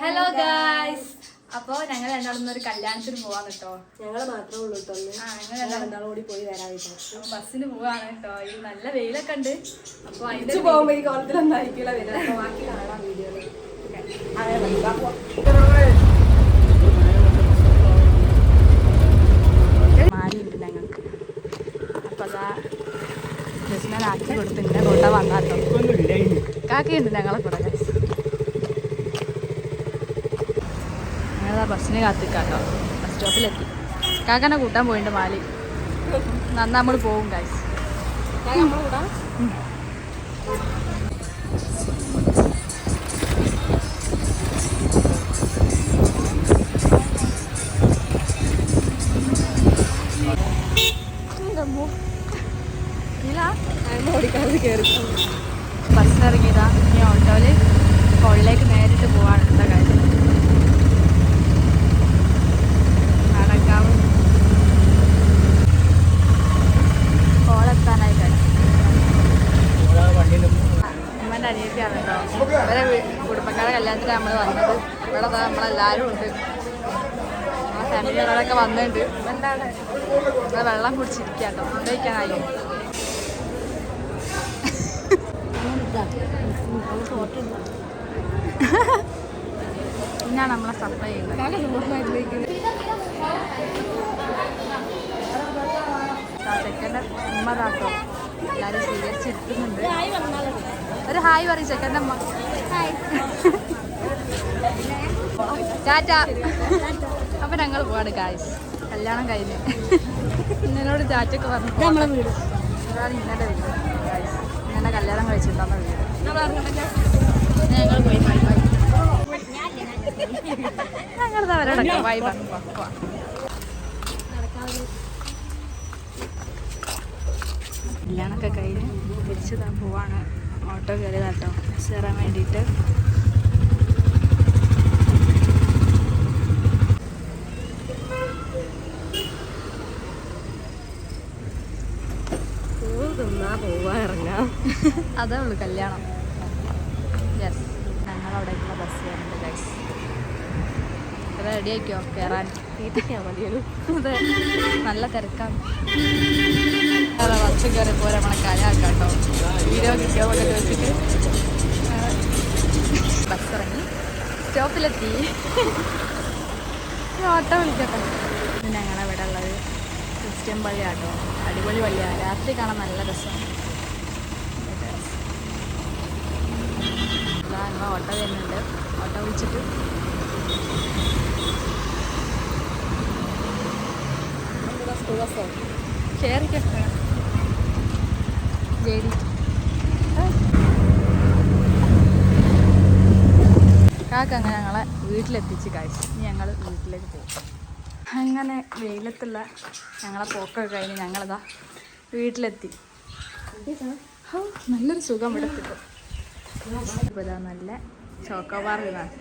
Hello guys അപ്പോ ഞങ്ങൾ രണ്ടാളും ഒരു കല്യാണത്തിന് പോവാൻ കേട്ടോ ഞങ്ങൾ മാത്രമേ ഉള്ളൂ കേട്ടോ ഒന്ന്. ആ ഞങ്ങൾ ഞങ്ങൾ രണ്ടാളും കൂടി പോയി വരാൻ ബസ്സിന് പോവാണ് കേട്ടോ ഈ നല്ല വെയിലൊക്കെ ഉണ്ട്. അപ്പൊ അതിന്റെ തിരിച്ചു പോകുമ്പോ ഈ കോലത്തിലൊന്നും ആയിരിക്കില്ല ബാക്കി കാണാം വീഡിയോയിൽ. മാലിയുണ്ട് ഞങ്ങൾക്ക്. അപ്പൊ അതാ കൊണ്ട വന്നാട്ടോ കാക്കയുണ്ട് ഞങ്ങളെ കൂടെ guys. ഞങ്ങളതാ ബസ്സിന് കാത്തിക്കാട്ടോ. ബസ് സ്റ്റോപ്പിലെത്തി. കാക്കനെ കൂട്ടാൻ പോയിട്ടുണ്ട് മാലി. നന്നാ നമ്മൾ പോവും ഞാൻ ഓടിക്കാതെ കയറി ബസ്സിനിറങ്ങിയതാ. ഇനി ഓട്ടോയിൽ കോളിലേക്ക് നേരിട്ട് പോവാണ് എന്താ കാര്യം അനിയത്തിയാണ് കേട്ടോ ഇവരെ കുടുംബക്കാരെ കല്യാണത്തിന് നമ്മൾ വന്നത്. ഇവിടെ നമ്മളെല്ലാവരും ഉണ്ട്. ആ ഫാമിലികളൊക്കെ വന്നിട്ടുണ്ട് എന്താണ്? ഇവിടെ വെള്ളം കുടിച്ചിരിക്കുക കേട്ടോ ഫുഡ് കഴിക്കാനായി പിന്നാണ് നമ്മളെ സപ്ലൈ ചെയ്യുന്നത് ചെക്കന്റെ ഉമ്മ താട്ടോ എല്ലാവരും സ്വീകരിച്ചിരിക്കുന്നുണ്ട് ഒരു ഹായ് പറയും ചെക്കന്റെ അമ്മ. ടാറ്റ. അപ്പൊ ഞങ്ങൾ പോവാണ് ഗായ്സ് കല്യാണം കഴിഞ്ഞ്. ഇന്നോട് ചാറ്റൊക്കെ പറഞ്ഞു നമ്മളെ വീട്. ഇതാണ് ഇന്നലെ വീട് ഗായ്സ് കല്യാണം കഴിച്ചിട്ടുണ്ടാകുന്ന വീട്. ഞങ്ങൾ പോയി ബൈ ബൈ അവരോടൊക്കെ ബൈ ബൈ കല്യാണമൊക്കെ കഴിഞ്ഞ് തിരിച്ചു താൻ പോവാണ്. ഓട്ടോ കയറിയതാട്ടോ. ചേരാൻ വേണ്ടിയിട്ട്. തിന്നാ പോവാ ഇറങ്ങാം. അതേ ഉള്ളൂ കല്യാണം. യെസ് ഞങ്ങളവിടേക്കുള്ള ബസ് കയറുന്നുണ്ട് ഗൈസ് റെഡി ആയിക്കോ കയറാൻ? തീറ്റയ്ക്കാ മതിയല്ലോ. അതെ. നല്ല തിരക്കാണ്. വീഡിയോ കിട്ടിയോ എന്നൊക്കെ വെച്ചിട്ട് ബസ് ഇറങ്ങി. സ്റ്റോപ്പിലെത്തി. ഓട്ടോ വിളിക്കട്ടെ ഞങ്ങളെ ഇവിടെ ഉള്ളത് ക്രിസ്ത്യൻ പള്ളിയാട്ടോ. അടിപൊളി പള്ളിയാണ് രാത്രി കാണാൻ നല്ല രസമാണ്. ഞങ്ങൾ ഓട്ടോ വരുന്നുണ്ട്. ഓട്ടോ വിളിച്ചിട്ട്. സ്കൂൾ ബസ്സോ കയറിക്കട്ടെ കാക്ക അങ്ങനെ ഞങ്ങളെ വീട്ടിലെത്തിച്ച് കാഴ്ച ഇനി ഞങ്ങൾ വീട്ടിലേക്ക് പോകും അങ്ങനെ വെയിലത്തുള്ള ഞങ്ങളെ പോക്കൊക്കെ കഴിഞ്ഞ് ഞങ്ങളിതാ വീട്ടിലെത്തി. നല്ലൊരു സുഖം ഇവിടെ കിട്ടും ഇപ്പോൾ നല്ല ചോക്കോബാർ ഇതാണ്.